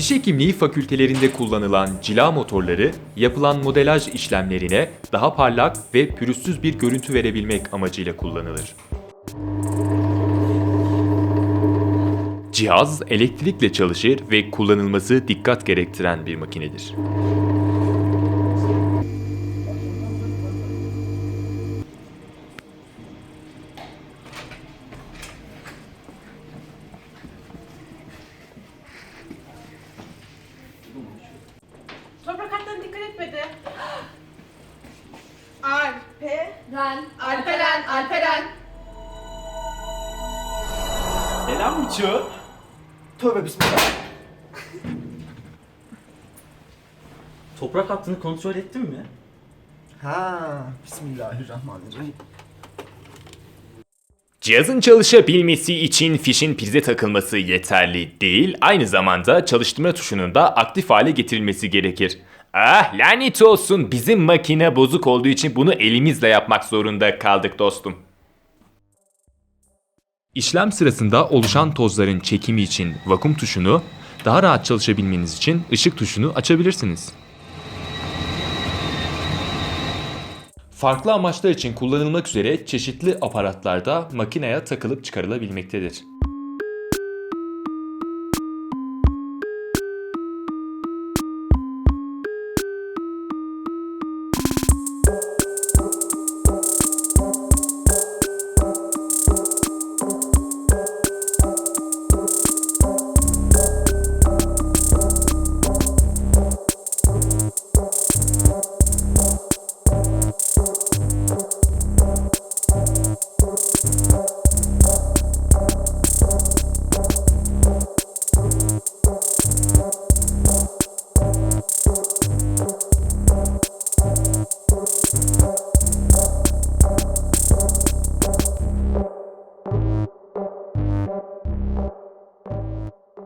Diş hekimliği fakültelerinde kullanılan cila motorları yapılan modelaj işlemlerine daha parlak ve pürüzsüz bir görüntü verebilmek amacıyla kullanılır. Cihaz elektrikle çalışır ve kullanılması dikkat gerektiren bir makinedir. Toprak hatlarına dikkat etmedi. Alpe. Ben. Alperen, Alperen. Selam Miço. Tövbe bismillah. Toprak hattını kontrol ettin mi? Ha, bismillahirrahmanirrahim. Cihazın çalışabilmesi için fişin prize takılması yeterli değil, aynı zamanda çalıştırma tuşunun da aktif hale getirilmesi gerekir. Ah lanet olsun bizim makine bozuk olduğu için bunu elimizle yapmak zorunda kaldık dostum. İşlem sırasında oluşan tozların çekimi için vakum tuşunu, daha rahat çalışabilmeniz için ışık tuşunu açabilirsiniz. Farklı amaçlar için kullanılmak üzere çeşitli aparatlarda makineye takılıp çıkarılabilmektedir.